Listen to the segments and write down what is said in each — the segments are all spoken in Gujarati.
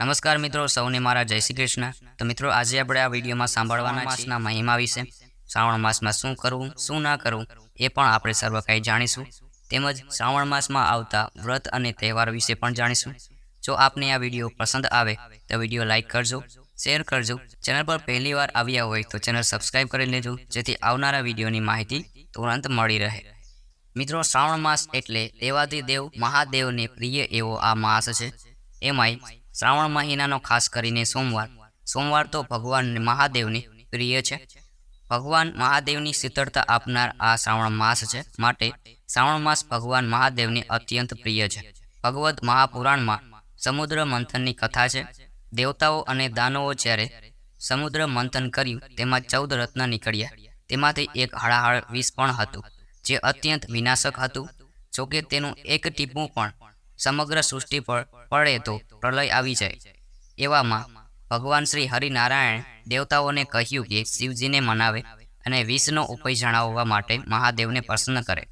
નમસ્કાર મિત્રો સૌને મારા જય શ્રી કૃષ્ણ. તો મિત્રો આજે આપણે આ વિડીયોમાં સાંભળવાના માસના મહિમા વિશે. શ્રાવણ માસમાં શું કરવું શું ના કરવું એ પણ આપણે સર્વ કંઈ જાણીશું. તેમજ શ્રાવણ માસમાં આવતા વ્રત અને તહેવાર વિશે પણ જાણીશું. જો આપને આ વીડિયો પસંદ આવે તો વીડિયો લાઇક કરજો શેર કરજો. ચેનલ પર પહેલી વાર આવ્યા હોય તો ચેનલ સબસ્ક્રાઇબ કરી લેજો જેથી આવનારા વિડીયોની માહિતી તુરંત મળી રહે. મિત્રો શ્રાવણ માસ એટલે દેવાદિદેવ મહાદેવને પ્રિય એવો આ માસ છે. એમાંય શ્રાવણ મહિનાનો ખાસ કરીને સોમવાર. સોમવાર તો ભગવાન મહાદેવની પ્રિય છે. ભગવાન મહાદેવની શીતળતા આપનાર આ શ્રાવણ માસ છે. માટે શ્રાવણ માસ ભગવાન મહાદેવની અત્યંત પ્રિય છે. ભગવદ્ મહાપુરાણમાં સમુદ્ર મંથનની કથા છે. દેવતાઓ અને દાનવો જ્યારે સમુદ્ર મંથન કર્યું, તેમાં ચૌદ રત્ન નીકળ્યા. તેમાંથી એક હળાહળ વિષ પણ હતું, જે અત્યંત વિનાશક હતું. જોકે તેનું એક ટીપું પણ સમગ્ર સૃષ્ટિ પર પડે તો પ્રલય આવી જાય. એવામાં ભગવાન શ્રી હરિનારાયણ દેવતાઓને કહ્યું કે શિવજીને મનાવે અને વિષનો ઉપાય જણાવવા માટે મહાદેવને પ્રસન્ન કરે.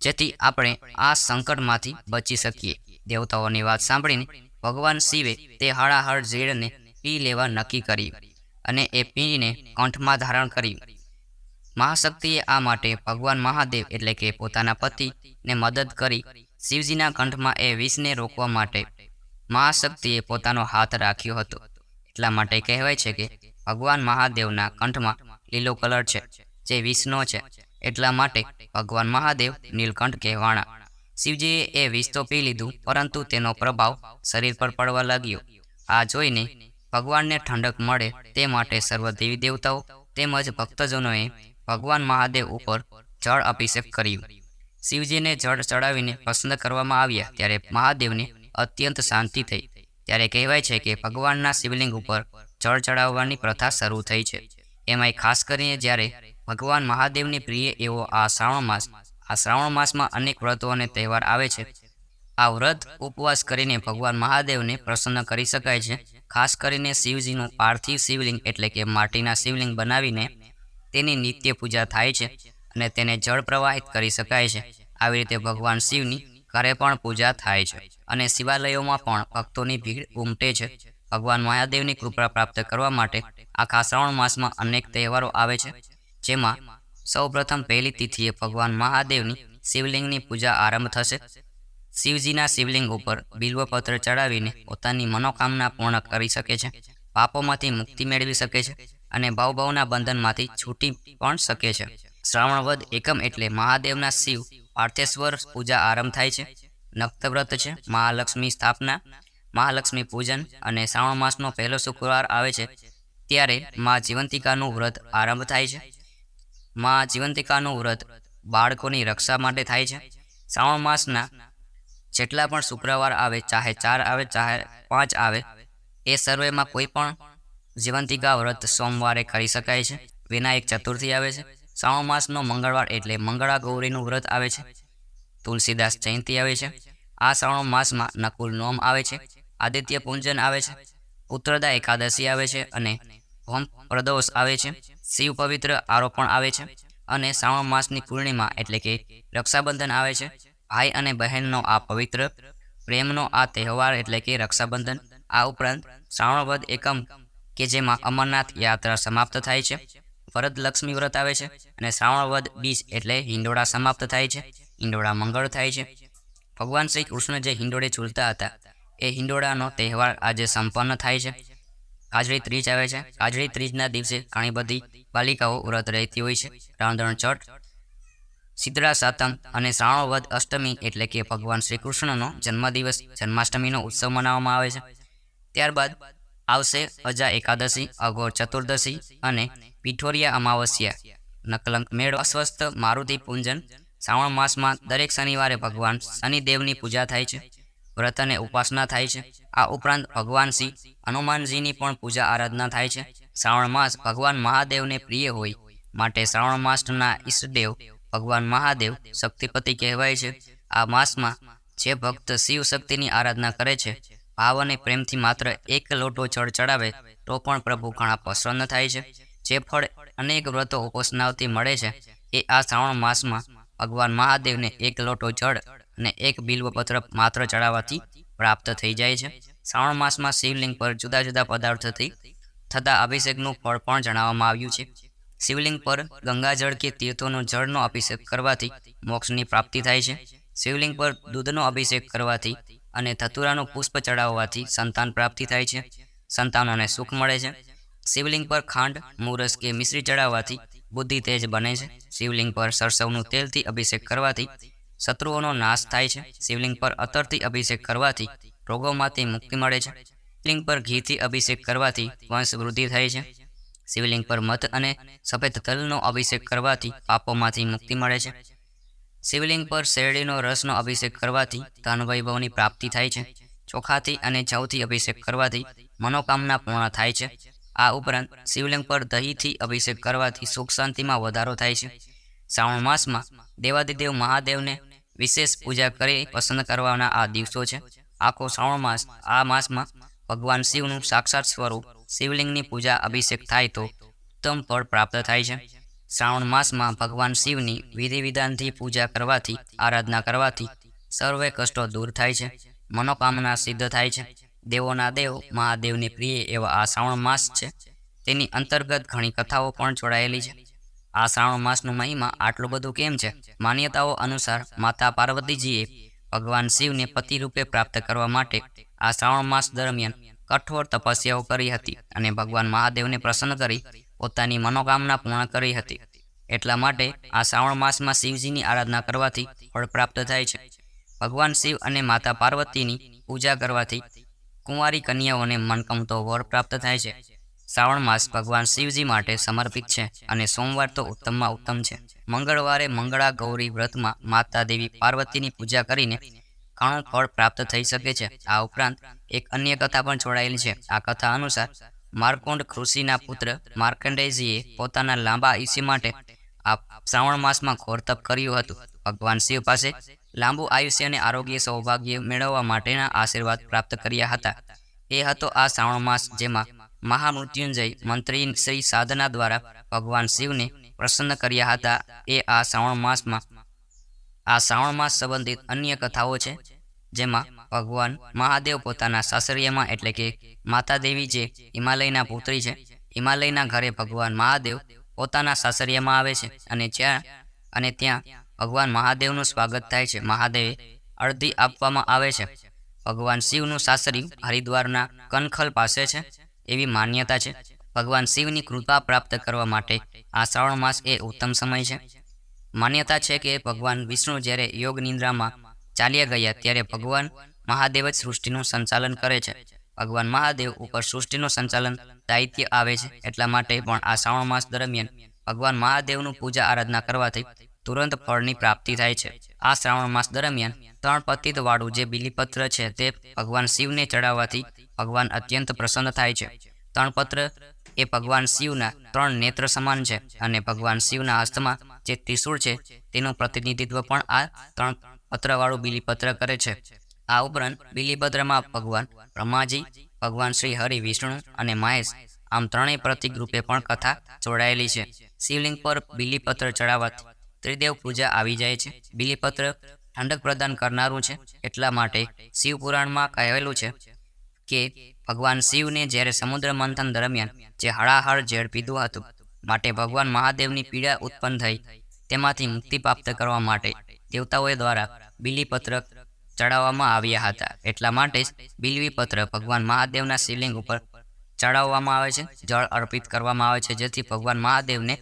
જેથી આપણે આ સંકટમાંથી બચી શકીએ. દેવતાઓની વાત સાંભળીને ભગવાન શિવે તે હળાહળ ઝેડને પી લેવા નક્કી કર્યું અને એ પીને કંઠમાં ધારણ કર્યું. મહાશક્તિએ આ માટે ભગવાન મહાદેવ એટલે કે પોતાના પતિને મદદ કરી શિવજીના કંઠમાં એ વિષને રોકવા માટે મહાશક્તિએ પોતાનો હાથ રાખ્યો હતો. એટલા માટે કહેવાય છે કે ભગવાન મહાદેવના કંઠમાં લીલો કલર છે, જે વિષનો છે. એટલા માટે ભગવાન મહાદેવ નીલકંઠ કહેવાણા. શિવજીએ એ વિષ તો પી લીધું, પરંતુ તેનો પ્રભાવ શરીર પર પડવા લાગ્યો. આ જોઈને ભગવાનને ઠંડક મળે તે માટે સર્વ દેવી દેવતાઓ તેમજ ભક્તજનોએ ભગવાન મહાદેવ ઉપર જળ અભિષેક કર્યું. શિવજીને જળ ચડાવીને પસંદ કરવામાં આવ્યા ત્યારે મહાદેવને અત્યંત શાંતિ થઈ. ત્યારે કહેવાય છે કે ભગવાનના શિવલિંગ ઉપર જળ ચડાવવાની પ્રથા શરૂ થઈ છે. એમાંય ખાસ કરીને જ્યારે ભગવાન મહાદેવની પ્રિય એવો આ શ્રાવણ માસ, આ શ્રાવણ માસમાં અનેક વ્રતો અને તહેવાર આવે છે. આ વ્રત ઉપવાસ કરીને ભગવાન મહાદેવને પ્રસન્ન કરી શકાય છે. ખાસ કરીને શિવજીનું પાર્થિવ શિવલિંગ એટલે કે માટીના શિવલિંગ બનાવીને તેની નિત્ય પૂજા થાય છે. અને તેને જળ પ્રવાહિત કરી શકાય છે. આવી રીતે ભગવાન શિવની ઘરે પણ પૂજા થાય છે અને શિવાલયોમાં પણ ભક્તોની ભીડ ઉમટે છે. ભગવાન મહાદેવની કૃપા પ્રાપ્ત કરવા માટે આખા શ્રાવણ માસમાં અનેક તહેવારો આવે છે. જેમાં સૌપ્રથમ પહેલી તિથિએ ભગવાન મહાદેવની શિવલિંગની પૂજા આરંભ થશે. શિવજીના શિવલિંગ ઉપર બિલ્વપત્ર ચડાવીને પોતાની મનોકામના પૂર્ણ કરી શકે છે. પાપોમાંથી મુક્તિ મેળવી શકે છે અને ભાવભાવના બંધનમાંથી છૂટી પણ શકે છે. શ્રાવણ વદ એકમ એટલે મહાદેવના શિવ પાર્થેશ્વર પૂજા આરંભ થાય છે. નક્તવ્રત છે, મહાલક્ષ્મી સ્થાપના, મહાલક્ષ્મી પૂજન અને શ્રાવણ માસનો પહેલો શુક્રવાર આવે છે. ત્યારે મા જીવંતિકાનું વ્રત આરંભ થાય છે. મા જીવંતિકાનું વ્રત બાળકોની રક્ષા માટે થાય છે. શ્રાવણ માસના જેટલા પણ શુક્રવાર આવે, ચાહે ચાર આવે, ચાહે પાંચ આવે, એ સર્વેમાં કોઈ પણ જીવંતિકા વ્રત સોમવારે કરી શકાય છે. વિનાયક ચતુર્થી આવે છે. શ્રાવણ માસનો મંગળવાર એટલે મંગળા ગૌરીનું વ્રત આવે છે. તુલસીદાસ જયંતિ આવે છે. આ શ્રાવણ માસમાં નકુલ નોમ આવે છે. આદિત્ય પૂંજન આવે છે. પુત્રદા એકાદશી આવે છે અને હોમ પ્રદોષ આવે છે. શિવ પવિત્ર આરોપણ આવે છે અને શ્રાવણ માસની પૂર્ણિમા એટલે કે રક્ષાબંધન આવે છે. ભાઈ અને બહેનનો આ પવિત્ર પ્રેમનો આ તહેવાર એટલે કે રક્ષાબંધન. આ ઉપરાંત શ્રાવણ વદ એકમ કે જેમાં અમરનાથ યાત્રા સમાપ્ત થાય છે. વરદ લક્ષ્મી વ્રત આવે છે અને શ્રાવણ વદ બીજ એટલે હિંડોળા સમાપ્ત થાય છે, હિંડોળા મંગળ થાય છે. ભગવાન શ્રી કૃષ્ણ જે હિંડોળે ઝૂલતા હતા, એ હિંડોળાનો તહેવાર આજે સંપન્ન થાય છે. કાજળી ત્રીજ આવે છે. કાજળી ત્રીજના દિવસે ઘણી બધી બાલિકાઓ વ્રત રહેતી હોય છે. રાંધણ ચટ શીતળા સાતમ અને શ્રાવણ વદ અષ્ટમી એટલે કે ભગવાન શ્રી કૃષ્ણનો જન્મદિવસ જન્માષ્ટમીનો ઉત્સવ મનાવવામાં આવે છે. ત્યારબાદ આવશે અજા એકાદશી, અઘોર ચતુર્દશી અને પીઠોરિયા અમાવસ્યા. નકલંક મેળો અસ્વસ્થ, મારુતિ પૂંજન. શ્રાવણ માસમાં દરેક શનિવારે ભગવાન શનિદેવની પૂજા થાય છે. વ્રત અને ઉપાસના થાય છે. આ ઉપરાંત ભગવાન શ્રી હનુમાનજીની પણ પૂજા આરાધના થાય છે. શ્રાવણ માસ ભગવાન મહાદેવને પ્રિય હોય માટે શ્રાવણ માસના ઈષ્ટદેવ ભગવાન મહાદેવ શક્તિપતિ કહેવાય છે. આ માસમાં જે ભક્ત શિવ શક્તિની આરાધના કરે છે, ભાવ અને પ્રેમથી માત્ર એક લોટો જળ ચડાવે તો પણ પ્રભુ ઘણા પ્રસન્ન થાય છે. જે ફળ અનેક વ્રતો ઉપાસનાઓથી મળે છે, એ આ શ્રાવણ માસમાં ભગવાન મહાદેવને એક લોટો જળ અને એક બિલ્વપત્ર માત્ર ચડાવવાથી પ્રાપ્ત થઈ જાય છે. શ્રાવણ માસમાં શિવલિંગ પર જુદા જુદા પદાર્થોથી થતા અભિષેકનું ફળ પણ જણાવવામાં આવ્યું છે. શિવલિંગ પર ગંગાજળ કે તીર્થોનો જળનો અભિષેક કરવાથી મોક્ષની પ્રાપ્તિ થાય છે. શિવલિંગ પર દૂધનો અભિષેક કરવાથી અને ધતુરાનું પુષ્પ ચડાવવાથી સંતાન પ્રાપ્તિ થાય છે. સંતાનોને સુખ મળે છે. શિવલિંગ પર ખાંડ, મૂરસ કે મિશ્રી ચડાવવાથી બુદ્ધિ તેજ બને છે. શિવલિંગ પર સરસવનું તેલથી અભિષેક કરવાથી શત્રુઓનો નાશ થાય છે. શિવલિંગ પર અતરથી અભિષેક કરવાથી રોગોમાંથી મુક્તિ મળે છે. શિવલિંગ પર ઘીથી અભિષેક કરવાથી વંશ વૃદ્ધિ થાય છે. શિવલિંગ પર મધ અને સફેદ તલનો અભિષેક કરવાથી પાપોમાંથી મુક્તિ મળે છે. શિવલિંગ પર શેરડીનો રસનો અભિષેક કરવાથી ધન વૈભવની પ્રાપ્તિ થાય છે. ચોખાથી અને જવથી અભિષેક કરવાથી મનોકામના પૂર્ણ થાય છે. આ ઉપરાંત શિવલિંગ પર દહીંથી અભિષેક કરવાથી સુખ શાંતિમાં વધારો થાય છે. શ્રાવણ માસમાં દેવાદિદેવ મહાદેવને વિશેષ પૂજા કરી પસંદ કરવાના આ દિવસો છે. આખો શ્રાવણ માસ આ માસમાં ભગવાન શિવનું સાક્ષાત સ્વરૂપ શિવલિંગની પૂજા અભિષેક થાય તો ઉત્તમ ફળ પ્રાપ્ત થાય છે. શ્રાવણ માસમાં ભગવાન શિવની વિધિ વિધાનથી પૂજા કરવાથી, આરાધના કરવાથી સર્વે કષ્ટો દૂર થાય છે. મનોકામના સિદ્ધ થાય છે. દેવોના દેવ, મહાદેવને પ્રિય એવા આ શ્રાવણ માસ છે. તેની અંતર્ગત ઘણી કથાઓ પણ જોડાયેલી છે. આ શ્રાવણ માસનું મહિમા આટલું બધું કેમ છે? માન્યતાઓ અનુસાર માતા પાર્વતીજીએ ભગવાન શિવને પતિ રૂપે પ્રાપ્ત કરવા માટે આ શ્રાવણ માસ દરમિયાન કઠોર તપસ્યાઓ કરી હતી અને ભગવાન મહાદેવને પ્રસન્ન કરી પોતાની મનોકામના પૂર્ણ કરી હતી. એટલા માટે આ શ્રાવણ માસમાં શિવજીની આરાધના કરવાથી ફળ પ્રાપ્ત થાય છે. ભગવાન શિવ અને માતા પાર્વતીની પૂજા કરવાથી કુંવારી કન્યાઓને મનગમતો વર પ્રાપ્ત થાય છે. શ્રાવણ માસ ભગવાન શિવજી માટે સમર્પિત છે અને સોમવાર તો ઉત્તમમાં ઉત્તમ છે. મંગળવારે મંગળા ગૌરી વ્રતમાં માતા દેવી પાર્વતીની પૂજા કરીને ઘણું ફળ પ્રાપ્ત થઈ શકે છે. આ ઉપરાંત એક અન્ય કથા પણ જોડાયેલી છે. આ કથા અનુસાર માર્કોંડ કૃષિના પુત્ર માર્કંડેયજીએ પોતાના લાંબા આયુષ્ય માટે આ શ્રાવણ માસમાં ઘોર તપ કર્યું હતું. ભગવાન શિવ પાસે લાંબુ આયુષ્ય અને આરોગ્ય સૌભાગ્ય મેળવવા માટેના આશીર્વાદ પ્રાપ્ત કર્યા હતા. એ હતો આ શ્રાવણ માસ જેમાં મહામૃત્યુંજય મંત્રી શ્રી સાધના દ્વારા ભગવાન શિવને પ્રસન્ન કર્યા હતા. એ આ શ્રાવણ માસમાં, આ શ્રાવણ માસ સંબંધિત અન્ય કથાઓ છે, જેમાં ભગવાન મહાદેવ પોતાના સાસરિયામાં એટલે કે માતા દેવી જે હિમાલયના પુત્રી છે, હિમાલયના ઘરે ભગવાન મહાદેવ પોતાના સાસરિયામાં આવે છે અને જ્યાં અને ત્યાં ભગવાન મહાદેવનું સ્વાગત થાય છે. મહાદેવે અડધી આપવામાં આવે છે. ભગવાન શિવનું સાસરી હરિદ્વારના કનખલ પાસે છે એવી માન્યતા છે. ભગવાન શિવની કૃપા પ્રાપ્ત કરવા માટે આ શ્રાવણ માસ એ ઉત્તમ સમય છે. માન્યતા છે કે ભગવાન વિષ્ણુ જ્યારે યોગ નિંદ્રામાં ચાલ્યા ગયા ત્યારે ભગવાન મહાદેવ જ સૃષ્ટિનું સંચાલન કરે છે. ભગવાન મહાદેવ ઉપર સૃષ્ટિનું સંચાલન દાયિત્ય આવે છે. એટલા માટે પણ આ શ્રાવણ માસ દરમિયાન ભગવાન મહાદેવનું પૂજા આરાધના કરવાથી તુરંત ફળની પ્રાપ્તિ થાય છે. આ શ્રાવણ માસ દરમિયાન ત્રણ પતિતવાળું જે બિલીપત્ર છે તે ભગવાન શિવને ચડાવવાથી ભગવાન અત્યંત પ્રસન્ન થાય છે. ત્રણ પત્ર એ ભગવાન શિવના ત્રણ નેત્ર સમાન છે અને ભગવાન શિવના હસ્તમાં જે ત્રિશુળ છે તેનું પ્રતિનિધિત્વ પણ આ ત્રણ પત્રવાળું બિલીપત્ર કરે છે. આ ઉપરાંત બિલીપત્રમાં ભગવાન બ્રહ્માજી, ભગવાન શ્રી હરિ વિષ્ણુ અને મહેશ આમ ત્રણેય પ્રતિક રૂપે પણ કથા જોડાયેલી છે. શિવલિંગ પર બિલીપત્ર ચડાવવાથી ત્રિદેવ પૂજા આવી જાય છે. બિલીપત્ર ઠંડક પ્રદાન કરનારું છે. એટલા માટે શિવ પુરાણમાં કહેલું છે કે ભગવાન શિવને જ્યારે સમુદ્ર મંથન દરમિયાન જે હળાહળ ઝેર પીધું હતું, માટે ભગવાન મહાદેવની પીડા ઉત્પન્ન થઈ, તેમાંથી મુક્તિ પ્રાપ્ત કરવા માટે દેવતાઓએ દ્વારા બિલીપત્ર ચડાવવામાં આવ્યા હતા. એટલા માટે જ બિલ્વીપત્ર ભગવાન મહાદેવના શિવલિંગ ઉપર ચડાવવામાં આવે છે. જળ અર્પિત કરવામાં આવે છે, જેથી ભગવાન મહાદેવને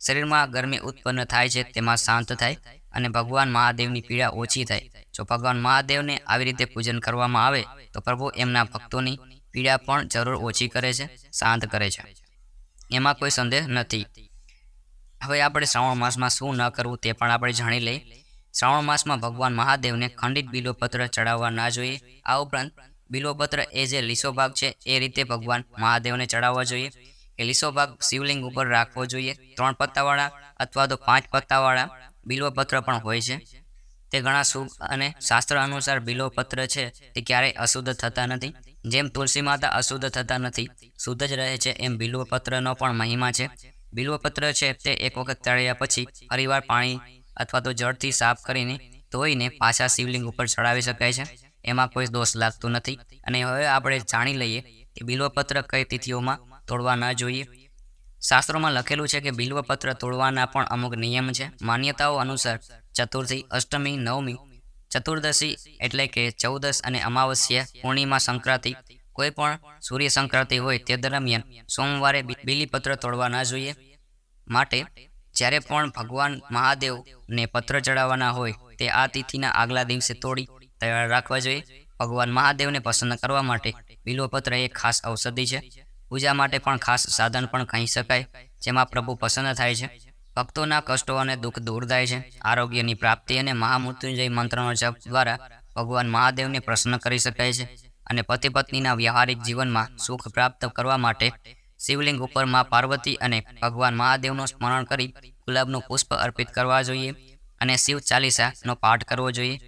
શરીરમાં ગરમી ઉત્પન્ન થાય છે, તેમાં શાંત થાય અને ભગવાન મહાદેવની પીડા ઓછી થાય. જો ભગવાન મહાદેવને આવી રીતે પૂજન કરવામાં આવે, તો પ્રભુ એમના ભક્તોની પીડા પણ જરૂર ઓછી કરે છે, શાંત કરે છે. એમાં કોઈ સંદેહ નથી. હવે આપણે શ્રાવણ માસમાં શું ન કરવું તે પણ આપણે જાણી લઈએ. શ્રાવણ માસમાં ભગવાન મહાદેવને ખંડિત બિલોપત્ર ચડાવવા ના જોઈએ. આ ઉપરાંત બિલોપત્ર એ જે લીસો ભાગ છે, એ રીતે ભગવાન મહાદેવને ચડાવવા જોઈએ. એ લીસો ભાગ શિવલિંગ ઉપર રાખવો જોઈએ. ત્રણ પત્તાવાળા અથવા તો પાંચ પત્તાવાળા બિલ્વપત્ર પણ હોય છે. તે ઘણા શુભ અને શાસ્ત્ર અનુસાર બિલ્વપત્ર છે તે ક્યારેય અશુદ્ધ થતા નથી. જેમ તુલસી માતા અશુદ્ધ થતા નથી, શુદ્ધ જ રહે છે એમ બિલ્વપત્રનો પણ મહિમા છે. બિલ્વપત્ર છે તે એક વખત તળ્યા પછી ફરીવાર પાણી અથવા તો જળથી સાફ કરીને ધોઈને પાછા શિવલિંગ ઉપર ચડાવી શકાય છે. એમાં કોઈ દોષ લાગતો નથી. અને હવે આપણે જાણી લઈએ કે બિલ્વપત્ર કઈ તિથિઓમાં તોડવા ન જોઈએ. શાસ્ત્રોમાં લખેલું છે કે બિલ્વપત્ર તોડવાના પણ અમુક નિયમ છે. માન્યતાઓ અનુસાર ચતુર્થી અષ્ટમી, નવમી, ચતુર્દશી એટલે કે ચૌદશ અને અમાવસ્યા, પૂર્ણિમા, સંક્રાંતિ, કોઈ પણ સૂર્ય સંક્રાંતિ હોય તે દરમિયાન સોમવારે બિલીપત્ર તોડવા ન જોઈએ. માટે જ્યારે પણ ભગવાન મહાદેવને પત્ર ચડાવવાના હોય તે આ તિથિના આગલા દિવસે તોડી તૈયાર રાખવા જોઈએ. ભગવાન મહાદેવને પસંદ કરવા માટે બિલોપત્ર એક ખાસ ઔષધિ છે. પૂજા માટે પણ ખાસ સાધન પણ કહી શકાય, જેમાં પ્રભુ પસંદ થાય છે. ભક્તોના કષ્ટો અને દુઃખ દૂર થાય છે. આરોગ્યની પ્રાપ્તિ અને મહામૃત્યુંજય મંત્રનો જપ દ્વારા ભગવાન મહાદેવને પ્રસન્ન કરી શકાય છે અને પતિ પત્નીના વ્યવહારિક જીવનમાં સુખ પ્રાપ્ત કરવા માટે શિવલિંગ ઉપર મા પાર્વતી અને ભગવાન મહાદેવનું સ્મરણ કરી ગુલાબનું પુષ્પ અર્પિત કરવા જોઈએ અને શિવ ચાલીસાનો પાઠ કરવો જોઈએ.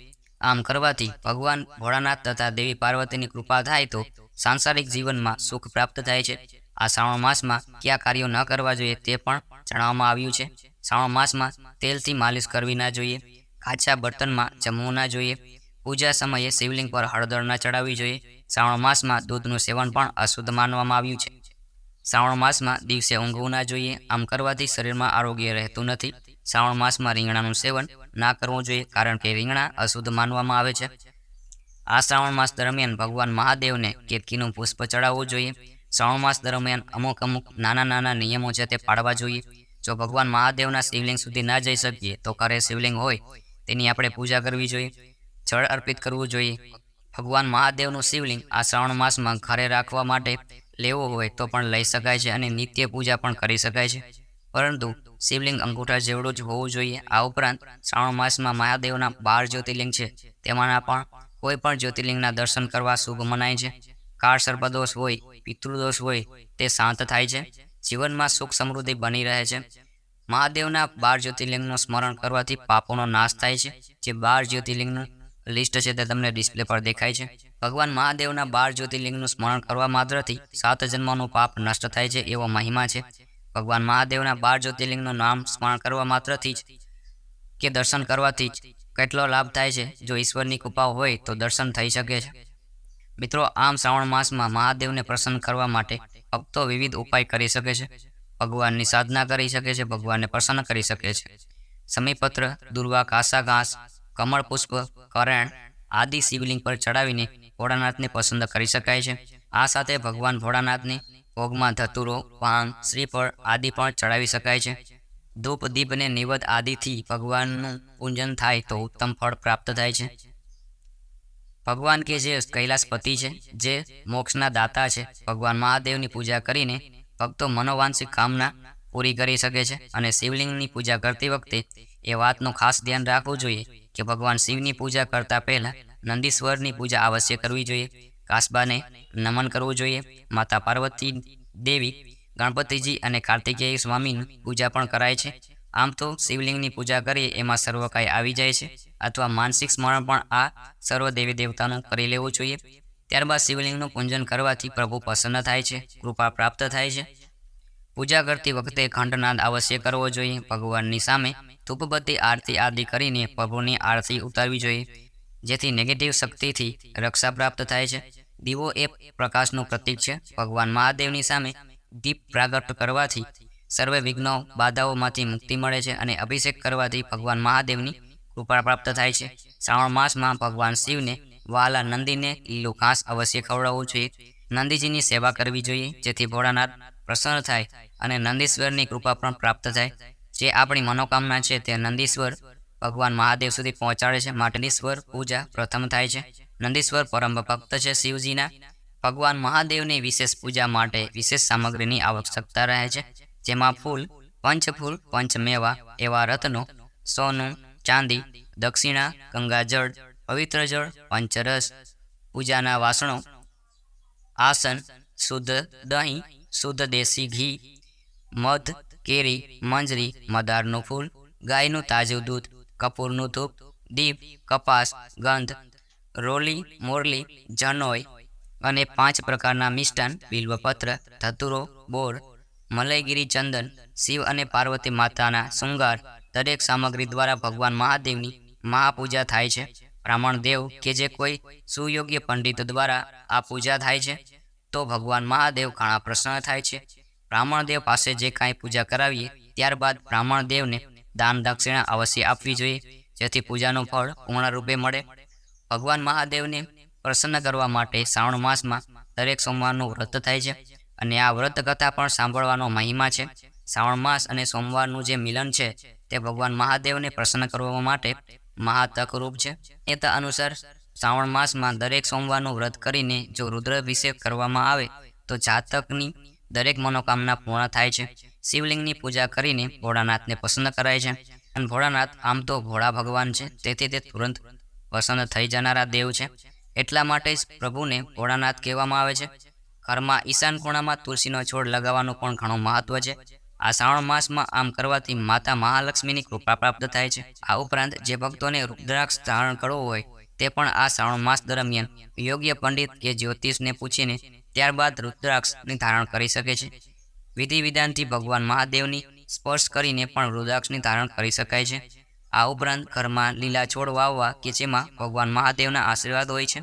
આમ કરવાથી ભગવાન ભોળાનાથ તથા દેવી પાર્વતીની કૃપા થાય તો સાંસારિક જીવનમાં સુખ પ્રાપ્ત થાય છે. આ શ્રાવણ માસમાં કયા કાર્યો ન કરવા જોઈએ તે પણ જણાવવામાં આવ્યું છે. શ્રાવણ માસમાં તેલથી માલિશ કરવી ના જોઈએ. કાચા બર્તનમાં જમવું ના જોઈએ. પૂજા સમયે શિવલિંગ પર હળદર ન ચડાવવી જોઈએ. શ્રાવણ માસમાં દૂધનું સેવન પણ અશુદ્ધ માનવામાં આવ્યું છે. શ્રાવણ માસમાં દિવસે ઊંઘવું ના જોઈએ. આમ કરવાથી શરીરમાં આરોગ્ય રહેતું નથી. શ્રાવણ માસમાં રીંગણાનું સેવન ના કરવું જોઈએ કારણ કે રીંગણા અશુદ્ધ માનવામાં આવે છે. આ શ્રાવણ માસ દરમિયાન ભગવાન મહાદેવને કેતકીનું પુષ્પ ચડાવવું જોઈએ. શ્રાવણ માસ દરમિયાન અમુક અમુક નાના નાના નિયમો છે તે પાડવા જોઈએ. જો ભગવાન મહાદેવના શિવલિંગ સુધી ના જઈ શકીએ તો ઘરે શિવલિંગ હોય તેની આપણે પૂજા કરવી જોઈએ. જળ અર્પિત કરવું જોઈએ. ભગવાન મહાદેવનું શિવલિંગ આ શ્રાવણ માસમાં ઘરે રાખવા માટે લેવો હોય તો પણ લઈ શકાય છે અને નિત્ય પૂજા પણ કરી શકાય છે. પરંતુ શિવલિંગ અંગૂઠા જેવડું જ હોવું જોઈએ. આ ઉપરાંત શ્રાવણ માસમાં મહાદેવના બાર જ્યોતિર્લિંગ છે. તેમાંના પણ કોઈ પણ જ્યોતિર્લિંગના દર્શન કરવા શુભ મનાય છે. કાળ સર્પદોષ હોય, પિતૃદોષ હોય, તે શાંત થાય છે. જીવનમાં સુખ સમૃદ્ધિ બની રહે છે. મહાદેવના બાર જ્યોતિર્લિંગનું સ્મરણ કરવાથી પાપોનો નાશ થાય છે. જે બાર જ્યોતિર્લિંગનું લિસ્ટ છે તે તમને ડિસ્પ્લે પર દેખાય છે. ભગવાન મહાદેવના બાર જ્યોતિર્લિંગનું સ્મરણ કરવા માત્રથી સાત જન્મનું પાપ નષ્ટ થાય છે એવો મહિમા છે. ભગવાન મહાદેવના બાર જ્યોતિર્લિંગનું નામ સ્મરણ કરવા માત્રથી જ કે દર્શન કરવાથી જ કેટલો લાભ થાય છે? જો ઈશ્વરની કૃપા હોય તો દર્શન થઈ શકે છે. મિત્રો, આમ શ્રાવણ માસમાં મહાદેવને પ્રસન્ન કરવા માટે ભક્તો વિવિધ ઉપાય કરી શકે છે. ભગવાનની સાધના કરી શકે છે, ભગવાનને પ્રસન્ન કરી શકે છે. સમીપત્ર દુર્વા કાસા ઘાસ કમળ પુષ્પ કરણ આદિ શિવલિંગ પર ચડાવીને ભોળાનાથને પસંદ કરી શકાય છે. આ સાથે ભગવાન ભોળાનાથને ભોગમાં ધતુરો ભાંગ શ્રીફળ આદિ પણ ચડાવી શકાય છે. ધૂપ દીપ અને નિવેદ આદિથી ભગવાનનું પૂજન થાય તો ઉત્તમ ફળ પ્રાપ્ત થાય છે. ભગવાન કે જે કૈલાસપતિ છે, જે મોક્ષના દાતા છે, ભગવાન મહાદેવની પૂજા કરીને ભક્તો મનોવાંશિક કામના પૂરી કરી શકે છે અને શિવલિંગની પૂજા કરતી વખતે એ વાતનું ખાસ ધ્યાન રાખવું જોઈએ કે ભગવાન શિવની પૂજા કરતા પહેલા નંદીશ્વરની પૂજા અવશ્ય કરવી જોઈએ. કાસબાને નમન કરવું જોઈએ. માતા પાર્વતી દેવી ગણપતિજી અને કાર્તિકેય સ્વામીની પૂજા પણ કરાય છે. આમ તો શિવલિંગની પૂજા કરીએ એમાં સર્વ કાંઈ આવી જાય છે. અથવા માનસિક સ્મરણ પણ આ સર્વ દેવી દેવતાનું કરી લેવું જોઈએ. ત્યારબાદ શિવલિંગનું પૂજન કરવાથી પ્રભુ પ્રસન્ન થાય છે, કૃપા પ્રાપ્ત થાય છે. પૂજા કરતી વખતે ઘંટનાદ અવશ્ય કરવો જોઈએ, ભગવાનની સામે ધૂપબત્તી આરતી આદિ કરીને પ્રભુની આરતી ઉતારવી જોઈએ, જેથી નેગેટિવ શક્તિથી રક્ષા પ્રાપ્ત થાય છે. દીવો એ પ્રકાશનું પ્રતીક છે, ભગવાન મહાદેવની સામે દીપ પ્રાગટ કરવાથી સર્વે વિઘ્નો, બાધાઓમાંથી મુક્તિ મળે છે અને અભિષેક કરવાથી ભગવાન મહાદેવની કૃપા પ્રાપ્ત થાય છે. શ્રાવણ માસમાં ભગવાન શિવને વાલા નંદીને લીલું ઘાસ અવશ્ય ખવડાવવું જોઈએ. નંદીજીની સેવા કરવી જોઈએ, જેથી ભોળાનાથ પ્રસન્ન થાય અને નંદીશ્વરની કૃપા પણ પ્રાપ્ત થાય. જે આપણી મનોકામના છે તે નંદીશ્વર ભગવાન મહાદેવ સુધી પહોંચાડે છે. માટલીશ્વર પૂજા પ્રથમ થાય છે. નંદીશ્વર પરમ ભક્ત છે શિવજીના. ભગવાન મહાદેવની વિશેષ પૂજા માટે વિશેષ સામગ્રીની આવશ્યકતા રહે છે, જેમાં ફૂલ, પંચફૂલ, પંચમેવા એવા રત્નો, સોનું, ચાંદી, દક્ષિણા, ગંગાજળ, પવિત્ર જળ, પંચરસ, પૂજાના વાસણો, આસન, શુદ્ધ દહીં, શુદ્ધ દેશી ઘી, મધ, કેરી, મંજરી, મદારનું ફૂલ, ગાયનું તાજું દૂધ, કપૂરનું ધૂપ, દીપ, કપાસ, ગંધ, રોલી, મોરલી, જનોય અને પાંચ પ્રકારના મિષ્ટાન, બિલ્વપત્ર, ધતુરો, બોર, મલયગીરી ચંદન, શિવ અને પાર્વતી માતાના શૃંગાર દરેક સામગ્રી દ્વારા ભગવાન મહાદેવની મહાપૂજા થાય છે. બ્રાહ્મણ દેવ કે જે કોઈ સુયોગ્ય પંડિત દ્વારા આ પૂજા થાય છે, તો ભગવાન મહાદેવ ઘણા પ્રસન્ન થાય છે. બ્રાહ્મણ દેવ પાસે જે કાંઈ પૂજા કરાવીએ, ત્યારબાદ બ્રાહ્મણ દેવને દાન દક્ષિણા અવશ્ય આપવી જોઈએ, જેથી પૂજાનું ફળ પૂર્ણ રૂપે મળે. ભગવાન મહાદેવને પ્રસન્ન કરવા માટે શ્રાવણ માસમાં દરેક સોમવારનું વ્રત થાય છે. અને આ વ્રત કથા પણ સાંભળવાનો મહિમા છે. શ્રાવણ માસ અને સોમવારનું જે મિલન છે, તે ભગવાન મહાદેવને પ્રસન્ન કરવા માટે મહાતકરૂપ છે. એ અનુસાર શ્રાવણ માસમાં દરેક સોમવારનું વ્રત કરીને જો રુદ્રાભિષેક કરવામાં આવે, તો જાતકની દરેક મનોકામના પૂર્ણ થાય છે. શિવલિંગની પૂજા કરીને ભોળાનાથને પસંદ કરાય છે. અને ભોળાનાથ આમ તો ભોળા ભગવાન છે, તેથી તે તુરંત પસંદ થઈ જનારા દેવ છે. એટલા માટે જ પ્રભુને ભોળાનાથ કહેવામાં આવે છે. ઘરમાં ઈશાન ખૂણામાં તુલસીનો છોડ લગાવવાનું પણ ઘણું મહત્વ છે. આ શ્રાવણ માસમાં આમ કરવાથી માતા મહાલક્ષ્મીની કૃપા પ્રાપ્ત થાય છે. આ ઉપરાંત જે ભક્તોને રુદ્રાક્ષ ધારણ કરવો હોય તે પણ આ શ્રાવણ માસ દરમિયાન યોગ્ય પંડિત કે જ્યોતિષને પૂછીને ત્યારબાદ રુદ્રાક્ષની ધારણ કરી શકે છે. વિધિ વિધાનથી ભગવાન મહાદેવની સ્પર્શ કરીને પણ રુદ્રાક્ષની ધારણ કરી શકાય છે. આ ઉપરાંત ઘરમાં લીલા છોડ વાવવા કે જેમાં ભગવાન મહાદેવના આશીર્વાદ હોય છે.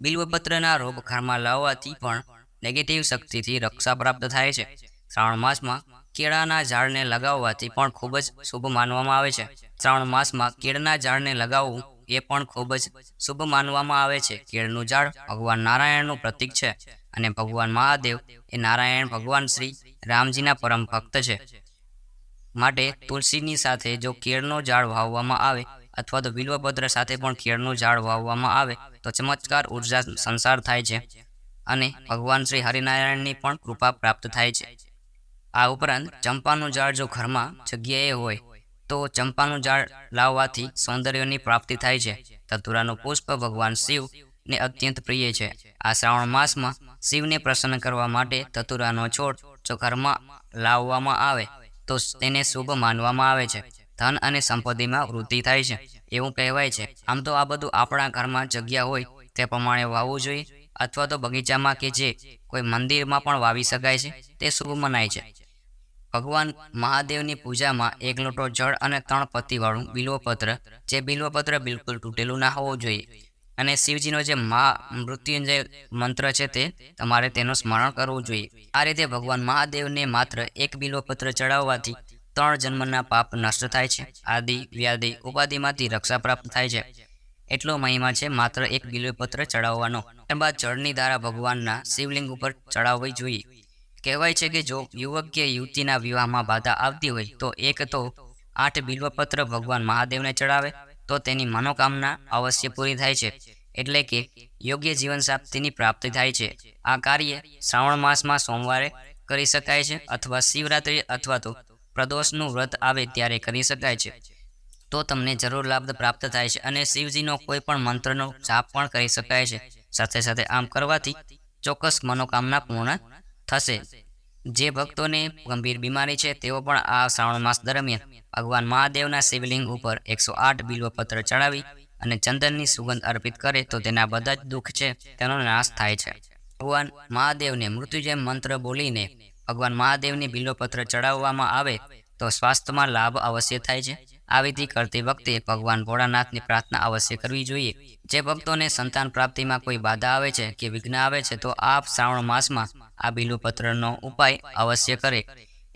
બિલ્વપત્રના રોગ ઘરમાં લાવવાથી પણ નેગેટિવ શક્તિથી રક્ષા પ્રાપ્ત થાય છે. શ્રાવણ માસમાં કેળાના ઝાડને લગાવવાથી પણ ખૂબ જ શુભ માનવામાં આવે છે. શ્રાવણ માસમાં કેળના ઝાડને લગાવવું એ પણ ખૂબ જ શુભ માનવામાં આવે છે. કેળનું ઝાડ ભગવાન નારાયણનું પ્રતીક છે અને ભગવાન મહાદેવ એ નારાયણ ભગવાન શ્રી રામજીના પરમ ભક્ત છે. માટે તુલસીની સાથે જો કેળનો ઝાડ વાવવામાં આવે અથવા તો બિલ્વપત્ર સાથે પણ કેળનું ઝાડ વાવવામાં આવે, તો ચમત્કાર ઊર્જા સંસાર થાય છે અને ભગવાન શ્રી હરિનારાયણની પણ કૃપા પ્રાપ્ત થાય છે. આ ઉપરાંત ચંપાનું ઝાડ જો ઘરમાં જગ્યાએ હોય, તો ચંપાનું ઝાડ લાવવાથી સૌંદર્યની પ્રાપ્તિ થાય છે. ધતુરાનું પુષ્પ ભગવાન શિવ ને અત્યંત પ્રિય છે. આ શ્રાવણ માસમાં શિવને પ્રસન્ન કરવા માટે ધતુરાનો છોડ જો ઘરમાં લાવવામાં આવે તો તેને શુભ માનવામાં આવે છે. ધન અને સંપત્તિમાં વૃદ્ધિ થાય છે. એવું કહેવાય છે. આમ તો આ બધું આપણા ઘરમાં જગ્યા હોય, તે પ્રમાણે વાવવું જોઈએ. અથવા તો બગીચામાં કે જે કોઈ મંદિરમાં પણ વાવી શકાય છે, તે શુભ મનાય છે. ભગવાન મહાદેવની પૂજામાં એક લોટો જળ અને ત્રણ પત્તીવાળું બિલ્વપત્ર, જે બિલ્વપત્ર બિલકુલ તૂટેલું ના હોવું જોઈએ. અને શિવજીનો જે મા મૃત્યુંજય મંત્ર છે તે તમારે તેનું સ્મરણ કરવું જોઈએ. આ રીતે ભગવાન મહાદેવને માત્ર એક બિલ્વપત્ર ચડાવવાથી ત્રણ જન્મના પાપ નષ્ટ થાય છે. આદિ, વ્યાધિ, ઉપાધિમાંથી રક્ષા પ્રાપ્ત થાય છે. એટલો મહિમા છે માત્ર એક બિલ્વપત્ર ચડાવવાનો. ત્યારબાદ જળની ધારા ભગવાનના શિવલિંગ ઉપર ચડાવવી જોઈએ. કહેવાય છે કે જો યુવક કે યુવતીના વિવાહમાં બાધા આવતી હોય તો એક તો આઠ બિલ્વપત્ર ભગવાન મહાદેવને ચડાવે તો તેની મનોકામના અવશ્ય પૂરી થાય છે. એટલે કે યોગ્ય જીવન પ્રાપ્તિની પ્રાપ્તિ થાય છે. આ કાર્ય શ્રાવણ માસમાં સોમવારે કરી શકાય છે અથવા શિવરાત્રિ અથવા તો પ્રદોષનું વ્રત આવે ત્યારે કરી શકાય છે. તો તમને જરૂર લાભ પ્રાપ્ત થાય છે અને શિવજીનો કોઈ પણ મંત્રનો જાપ પણ કરી શકાય છે. સાથે સાથે આમ કરવાથી ચોક્કસ મનોકામના પૂર્ણ થશે. જે ભક્તોને ગંભીર બીમારી છે, તેઓ પણ આ શ્રાવણ માસ દરમિયાન ભગવાન મહાદેવના શિવલિંગ ઉપર એકસો આઠ બિલ્વપત્ર ચડાવી અને ચંદનની સુગંધ અર્પિત કરે તો તેના બધા જ દુઃખ છે, તેનો નાશ થાય છે. ભગવાન મહાદેવને મૃત્યુજય મંત્ર બોલીને ભગવાન મહાદેવની બિલ્વપત્ર ચડાવવામાં આવે તો સ્વાસ્થ્યમાં લાભ અવશ્ય થાય છે. આ વિધિ કરતી વખતે ભગવાન ભોળાનાથની પ્રાર્થના અવશ્ય કરવી જોઈએ. જે ભક્તોને સંતાન પ્રાપ્તિમાં કોઈ બાધા આવે છે કે વિઘ્ન આવે છે તો આપ શ્રાવણ માસમાં આ બીલુપત્રનો ઉપાય અવશ્ય કરે.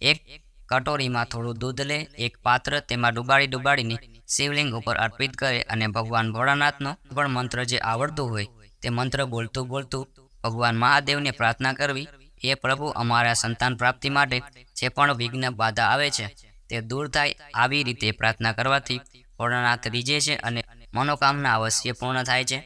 એક કટોરીમાં થોડું દૂધ લે, એક પાત્ર તેમાં ડુબાડી ડુબાડીને શિવલિંગ ઉપર અર્પિત કરે અને ભગવાન ભોળાનાથનો પણ મંત્ર જે આવડતું હોય તે મંત્ર બોલતું બોલતું ભગવાન મહાદેવને પ્રાર્થના કરવી. એ પ્રભુ અમારા સંતાન પ્રાપ્તિ માટે જે પણ વિઘ્ન બાધા આવે છે તે દૂર થાય આવી રીતે પ્રાર્થના કરવાથી ભોળાનાથ રીજે છે અને મનોકામના અવશ્ય પૂર્ણ થાય છે.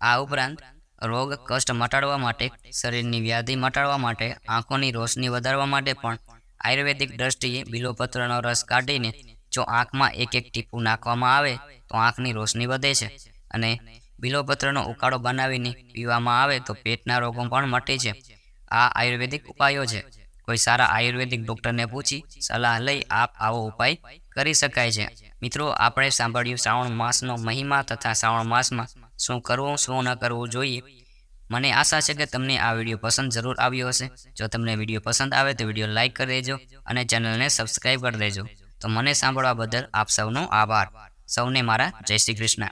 આ ઉપરાંત રોગ કષ્ટ મટાડવા માટે, શરીરની વ્યાધિ મટાડવા માટે, આંખોની રોશની વધારવા માટે પણ આયુર્વેદિક દ્રષ્ટિએ બિલોપત્રનો રસ કાઢીને જો આંખમાં એક એક ટીપું નાખવામાં આવે તો આંખની રોશની વધે છે અને બિલોપત્રનો ઉકાળો બનાવીને પીવામાં આવે તો પેટના રોગો પણ મટે છે. આ આયુર્વેદિક ઉપાયો છે. કોઈ સારા આયુર્વેદિક ડૉક્ટરને પૂછી સલાહ લઈ આપ આવો ઉપાય કરી શકાય છે. મિત્રો, આપણે સાંભળ્યું શ્રાવણ માસનો મહિમા તથા શ્રાવણ માસમાં શું કરવું, શું ન કરવું જોઈએ. મને આશા છે કે તમને આ વીડિયો પસંદ જરૂર આવ્યો હશે. જો તમને વીડિયો પસંદ આવે તો વીડિયો લાઇક કરી દેજો અને ચેનલને સબસ્ક્રાઈબ કરી દેજો. તો મને સાંભળવા બદલ આપ સૌનો આભાર. સૌને મારા જય શ્રી કૃષ્ણ.